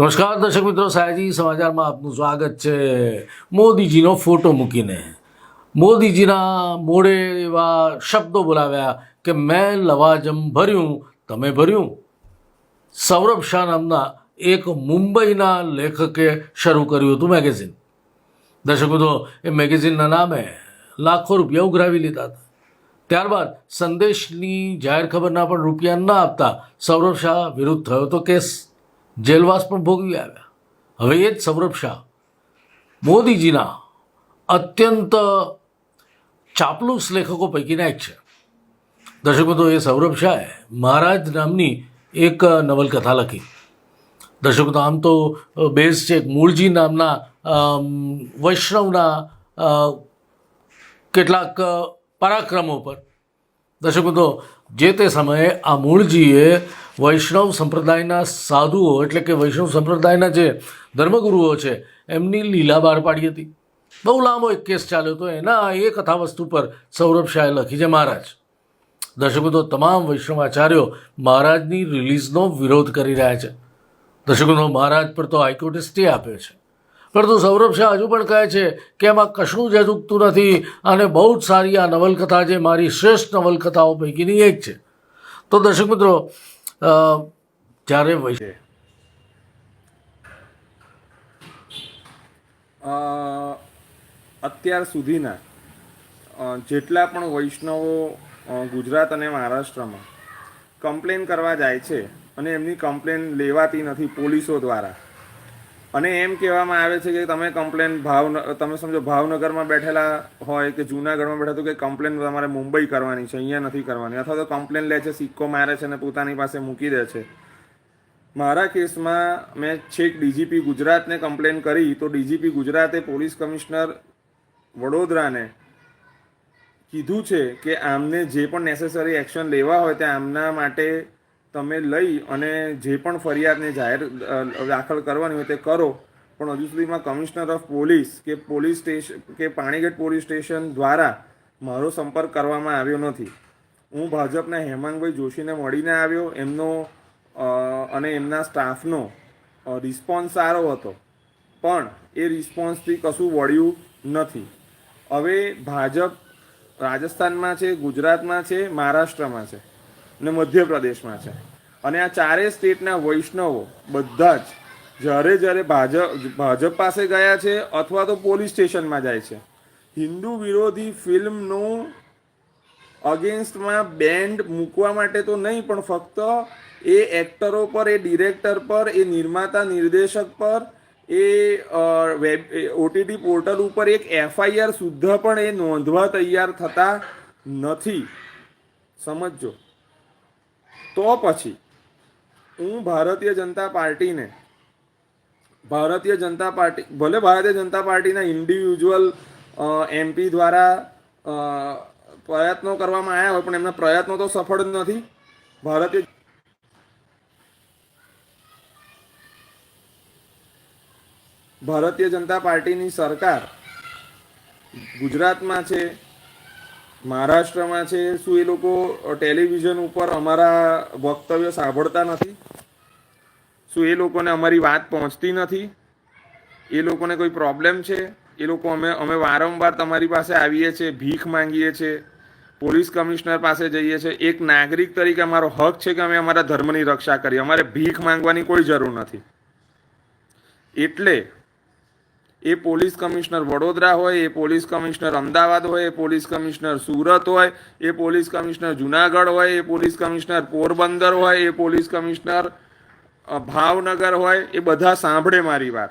નમસ્કાર, દર્શક મિત્રો, સાયજી સમાચારમાં આપનું સ્વાગત છે. મોદીજીનો ફોટો મૂકીને. મોદીજીના મોઢે એવા શબ્દો બોલાવ્યા કે, મેં લવાજમ ભર્યું, તમે ભર્યું. સૌરભ શાહ નામના એક મુંબઈના લેખકે શરૂ કર્યું હતું મેગેઝિન. દર્શક મિત્રો, એ મેગેઝિનના નામે લાખો રૂપિયા ઉઘરાવી લીધા હતા. ત્યારબાદ સંદેશની જાહેર ખબરના પણ રૂપિયા ન આપતા સૌરભ શાહ વિરુદ્ધ થયો તો કેસ. જેલવાસ પણ ભોગવી આવ્યા. હવે એ જ સૌરભ શાહ મોદીજીના અત્યંત ચાપલુસ લેખકો પૈકીના એક છે. દર્શક મિત્રો, એ સૌરભ શાહે મહારાજ નામની એક નવલકથા લખી. દર્શક મિત્રો, આમ તો બેઝ છે મૂળજી નામના વૈષ્ણવના કેટલાક પરાક્રમો પર. દર્શક મિત્રો, જે તે સમયે આ મૂળજીએ વૈષ્ણવ સંપ્રદાયના સાધુઓ, એટલે કે વૈષ્ણવ સંપ્રદાયના જે ધર્મગુરુઓ છે, એમની લીલા બહાર પાડી હતી. બહુ લાંબો એક કેસ ચાલ્યો હતો. એના એ કથા વસ્તુ પર સૌરભ શાહે લખી છે, મહારાજ, દર્શકો, તો તમામ વૈષ્ણવ આચાર્યો મહારાજની રિલીઝનો વિરોધ કરી રહ્યા છે. દર્શકોનો મહારાજ પર તો હાઈકોર્ટે સ્ટે આપ્યો છે. પરંતુ સૌરભ શાહ હજુ પણ કહે છે કે એમાં કશું જ અજુકતું નથી અને બહુ જ સારી આ નવલકથા છે. મારી શ્રેષ્ઠ નવલકથાઓ પૈકીની એક છે. તો દર્શક મિત્રો જ્યારે વૈ અત્યાર સુધીના જેટલા પણ વૈષ્ણવો ગુજરાત અને મહારાષ્ટ્રમાં કમ્પ્લેન કરવા જાય છે અને એમની કમ્પ્લેન લેવાતી નથી પોલીસો દ્વારા. અને એમ કહેવામાં આવે છે કે તમે કમ્પ્લેન ભાવ તમે સમજો ભાવનગરમાં બેઠેલા હોય કે જુનાગઢમાં બેઠા તો કે કમ્પ્લેન તમારે મુંબઈ કરવાની છે, અહીંયા નથી કરવાની. અથવા તો કમ્પ્લેન લે છે, સિક્કો મારે છે અને પોતાની પાસે મૂકી દે છે. મારા કેસમાં મેં છેક ડીજીપી ગુજરાતને કમ્પ્લેન કરી તો ડીજીપી ગુજરાતે પોલીસ કમિશનર વડોદરાને કીધું છે કે આમને જે પણ નેસેસરી એક્શન લેવા હોય તે આમના માટે તમે લઈ અને જે પણ ફરિયાદને જાહેર દાખલ કરવાની હોય તે કરો. પણ હજુ સુધીમાં કમિશનર ઓફ પોલીસ કે પોલીસ સ્ટેશન કે પાણીગેટ પોલીસ સ્ટેશન દ્વારા મારો સંપર્ક કરવામાં આવ્યો નથી. હું ભાજપના હેમાંગભાઈ જોશીને મળીને આવ્યો. એમનો અને એમના સ્ટાફનો રિસ્પોન્સ સારો હતો. પણ એ રિસ્પોન્સથી કશું વળ્યું નથી. હવે ભાજપ રાજસ્થાનમાં છે, ગુજરાતમાં છે, મહારાષ્ટ્રમાં છે. ને મધ્યપ્રદેશમાં છે. અને આ ચારેય સ્ટેટના વૈષ્ણવો બધા જ જ્યારે જ્યારે ભાજપ ભાજપ પાસે ગયા છે અથવા તો પોલીસ સ્ટેશનમાં જાય છે. હિન્દુ વિરોધી ફિલ્મનું અગેન્સ્ટમાં બેન્ડ મૂકવા માટે તો નહીં, પણ ફક્ત એ એક્ટરો પર, એ ડિરેક્ટર પર, એ નિર્માતા નિર્દેશક પર, એ વેબ ઓટીટી પોર્ટલ ઉપર એક એફઆઈઆર સુદ્ધા પણ એ નોંધવા તૈયાર થતા નથી. સમજજો. તો પછી હું ભારતીય જનતા પાર્ટીને, ભારતીય જનતા પાર્ટી, ભલે ભારતીય જનતા પાર્ટીના ઇન્ડિવિજ્યુઅલ એમપી દ્વારા પ્રયત્નો કરવામાં આવ્યા હોય, પણ એમના પ્રયત્નો તો સફળ જ નથી. ભારતીય ભારતીય જનતા પાર્ટીની સરકાર ગુજરાતમાં છે. મહારાષ્ટ્રમાં છે શું એ લોકો ટેલિવિઝન ઉપર અમારા વક્તવ્ય સાંભળતા નથી? શું એ લોકોને અમારી વાત પહોંચતી નથી? એ લોકોને કોઈ પ્રોબ્લેમ છે? એ લોકો અમે અમે વારંવાર તમારી પાસે આવીએ છીએ, ભીખ માંગીએ છીએ, પોલીસ કમિશનર પાસે જઈએ છીએ. એક નાગરિક તરીકે અમારો હક છે કે અમે અમારા ધર્મની રક્ષા કરીએ. અમારે ભીખ માંગવાની કોઈ જરૂર નથી. એટલે એ પોલીસ કમિશનર વડોદરા હોય, એ પોલીસ કમિશનર અમદાવાદ હોય, એ પોલીસ કમિશનર સુરત હોય, એ પોલીસ કમિશનર જુનાગઢ હોય, એ પોલીસ કમિશનર પોરબંદર હોય, એ પોલીસ કમિશનર ભાવનગર હોય, એ બધા સાંભળે મારી વાત.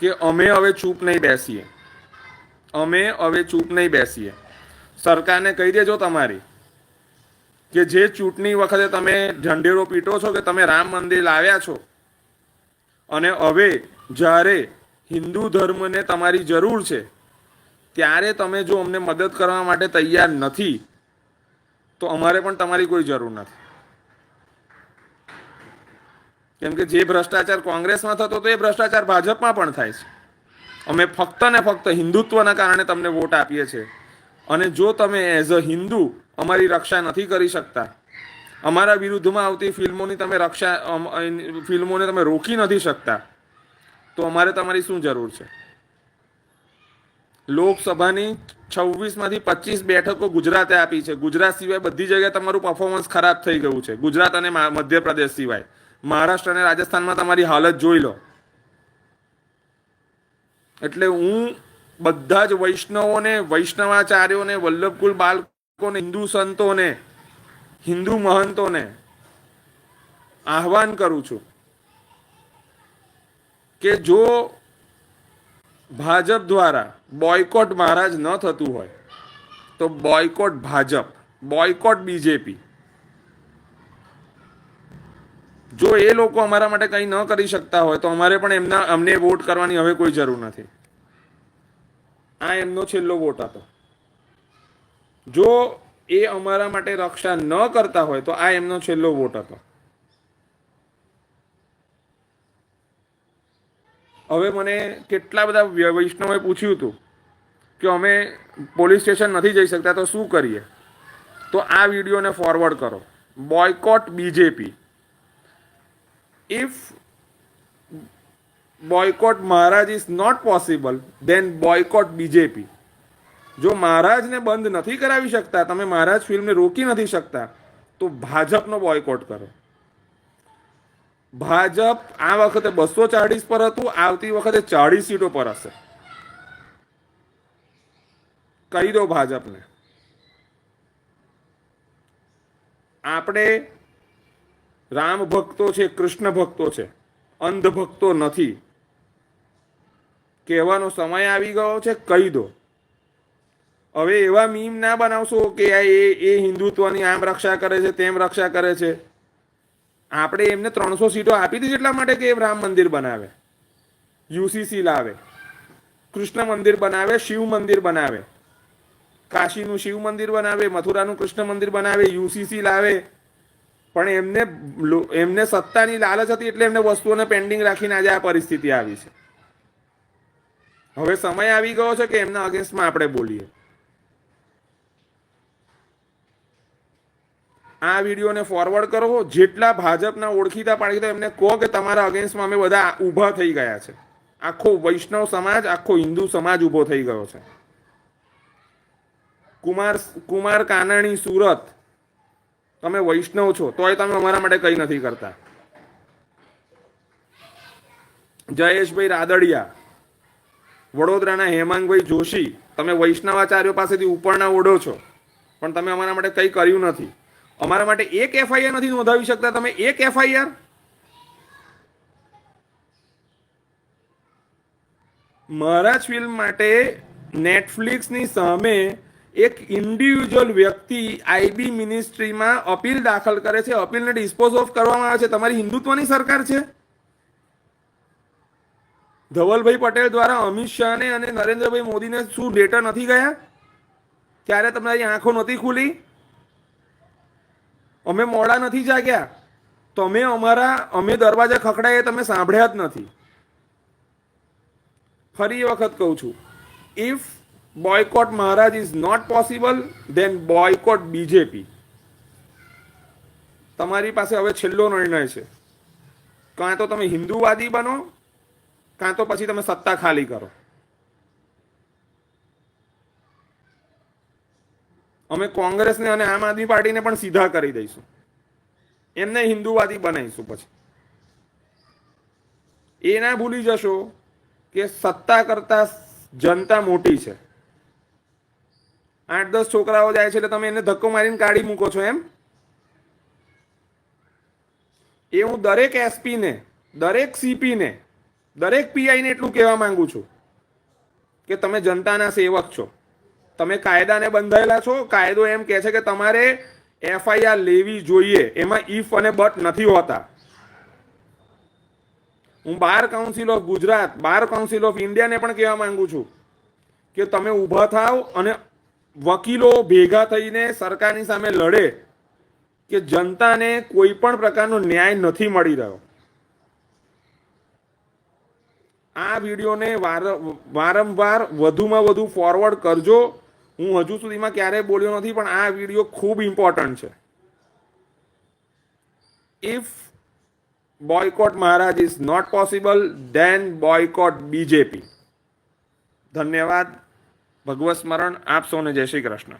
કે અમે હવે ચૂપ નહીં બેસીએ. અમે હવે ચૂપ નહીં બેસીએ. સરકારને કહી દેજો તમારી કે જે ચૂંટણી વખતે તમે ઢંઢેરો પીટો છો કે તમે રામ મંદિર લાવ્યા છો. અને હવે જ્યારે હિન્દુ ધર્મને તમારી જરૂર છે, ત્યારે તમે જો અમને મદદ કરવા માટે તૈયાર નથી, તો અમારે પણ તમારી કોઈ જરૂર નથી. કેમ કે જે ભ્રષ્ટાચાર કોંગ્રેસમાં થતો, તો એ ભ્રષ્ટાચાર ભાજપમાં પણ થાય છે. અમે ફક્ત ને ફક્ત હિન્દુત્વના કારણે તમને વોટ આપીએ છીએ. અને જો તમે એઝ અ હિન્દુ અમારી રક્ષા નથી કરી શકતા, અમારા વિરુદ્ધમાં આવતી ફિલ્મોની તમે રક્ષા ફિલ્મોને તમે રોકી નથી શકતા તો અમારે તમારી શું જરૂર છે? લોકસભાની છવ્વીસમાંથી પચીસ બેઠકો ગુજરાતે આપી છે. ગુજરાત સિવાય બધી જગ્યાએ તમારું પરફોર્મન્સ ખરાબ થઈ ગયું છે. ગુજરાત અને મધ્યપ્રદેશ સિવાય. મહારાષ્ટ્ર અને રાજસ્થાનમાં તમારી હાલત જોઈ લો. એટલે હું બધા જ વૈષ્ણવોને, વૈષ્ણવાચાર્યોને, વલ્લભકુલ બાળકોને, હિન્દુ સંતોને, હિન્દુ મહંતોને આહવાન કરું છું. કે જો ભાજપ દ્વારા બોયકોટ મહારાજ ન થતું હોય, તો બોયકોટ ભાજપ, બોયકોટ બીજેપી. જો એ લોકો અમારા માટે કંઈ ન કરી શકતા હોય, તો અમારે પણ એમના, અમને વોટ કરવાની હવે કોઈ જરૂર નથી. આ એમનો છેલ્લો વોટ હતો. જો એ અમારા માટે રક્ષા ન કરતા હોય, તો આ એમનો છેલ્લો વોટ હતો. હવે મને કેટલા બધા વૈષ્ણવે પૂછ્યું હતું કે અમે પોલીસ સ્ટેશન નથી જઈ શકતા, તો શું કરીએ? તો આ વિડીયોને ફોરવર્ડ કરો. Boycott BJP if boycott Maharaj is not possible then boycott BJP જો મહારાજને બંધ નથી કરાવી શકતા, તમે મહારાજ ફિલ્મને રોકી નથી શકતા, તો ભાજપનો બોયકોટ કરો. ભાજપ આ વખતે બસો ચાળીસ પર હતું, આવતી વખતે ચાળીસ સીટો પર હશે. કહી દો ભાજપને. આપણે રામ ભક્તો છે, કૃષ્ણ ભક્તો છે, અંધ ભક્તો નથી. કહેવાનો સમય આવી ગયો છે, કહી દો. હવે એવા મીમ ના બનાવશો કે આ એ હિન્દુત્વની આમ રક્ષા કરે છે, તેમ રક્ષા કરે છે. આપણે એમને ત્રણસો સીટો આપી દીધી એટલા માટે કે રામ મંદિર બનાવે. યુસીસી લાવે. કૃષ્ણ મંદિર બનાવે, શિવ મંદિર બનાવે. કાશીનું શિવ મંદિર બનાવે, મથુરાનું કૃષ્ણ મંદિર બનાવે યુસીસી લાવે. પણ એમને એમને સત્તાની લાલચ હતી એટલે એમને વસ્તુઓને પેન્ડિંગ રાખીને આજે આ પરિસ્થિતિ આવી છે. હવે સમય આવી ગયો છે કે એમના અગેન્સ્ટમાં આપણે બોલીએ. આ વિડીયોને ફોરવર્ડ કરો જેટલા ભાજપના ઓળખીતા પાડીતા એમને કહો કે તમારા અગેન્સ્ટમાં અમે બધા ઊભા થઈ ગયા છે. આખો વૈષ્ણવ સમાજ, આખો હિન્દુ સમાજ ઊભો થઈ ગયો છે. કુમાર કુમાર કાનાણી સુરત, તમે વૈષ્ણવ છો, તોય તમે અમારા માટે કંઈ નથી કરતા. જયેશભાઈ રાદડિયા, વડોદરાના હેમાંગભાઈ જોશી, તમે વૈષ્ણવાચાર્યો પાસેથી ઉપરના ઓઢો છો. પણ તમે અમારા માટે કંઈ કર્યું નથી. અમારા માટે એક એફઆઈઆર નથી નોંધાવી શકતા તમે. એક એફઆઈઆર મારા ફિલ્મ માટે નેટફ્લિક્સની સામે એક ઇન્ડિવિજ્યુઅલ વ્યક્તિ આઈબી મિનિસ્ટ્રીમાં અપીલ દાખલ કરે છે. અપીલને ડિસ્પોઝ ઓફ કરવામાં આવે છે. તમારી હિન્દુત્વની સરકાર છે? ધવલભાઈ પટેલ દ્વારા અમિત શાહને અને નરેન્દ્રભાઈ મોદીને શું ડેટા નથી ગયા? ત્યારે તમારી આંખો નથી ખુલી? અમે મોડા નથી જાગ્યા. તમે અમારા, અમે દરવાજા ખખડાઈએ તમે સાંભળ્યા જ નથી. ફરી વખત કહું છું if boycott Maharaj is not possible then boycott BJP તમારી પાસે હવે છેલ્લો નિર્ણય છે. કાં તો તમે હિન્દુવાદી બનો, કાં તો પછી તમે સત્તા ખાલી કરો. અમે કોંગ્રેસને અને આમ આદમી પાર્ટીને પણ સીધા કરી દઈશું. એમને હિન્દુવાદી બનાવીશું પછી. એ ના ભૂલી જશો કે સત્તા કરતા જનતા મોટી છે. આઠ દસ છોકરાઓ જાય છે એટલે તમે એને ધક્કો મારીને કાઢી મૂકો છો એમ? એ હું દરેક એસપીને, દરેક સીપીને, દરેક પીઆઈને એટલું કહેવા માંગુ છું કે તમે જનતાના સેવક છો. તમે કાયદાને બંધાયેલા છો, કાયદો એમ કહે છે કે તમારે એફઆઈઆર લેવી જોઈએ. એમાં ઇફ અને બટ નથી હોતા. હું bar council of Gujarat, bar council of ઇન્ડિયાને પણ કહેવા માંગુ છું કે તમે ઊભા થાવ અને વકીલો ભેગા થઈને સરકારની સામે લડે કે જનતાને કોઈ પણ પ્રકારનો ન્યાય નથી મળી રહ્યો. આ વિડીયોને વાર- વારંવાર વધુમાં વધુ ફોરવર્ડ કરજો. હું હજુ સુધીમાં ક્યારેય બોલ્યો નથી, પણ આ વીડિયો ખૂબ ઇમ્પોર્ટન્ટ છે. If boycott Maharaj is not possible then boycott BJP ધન્યવાદ. ભગવત સ્મરણ. આપ સૌને જય શ્રી કૃષ્ણ.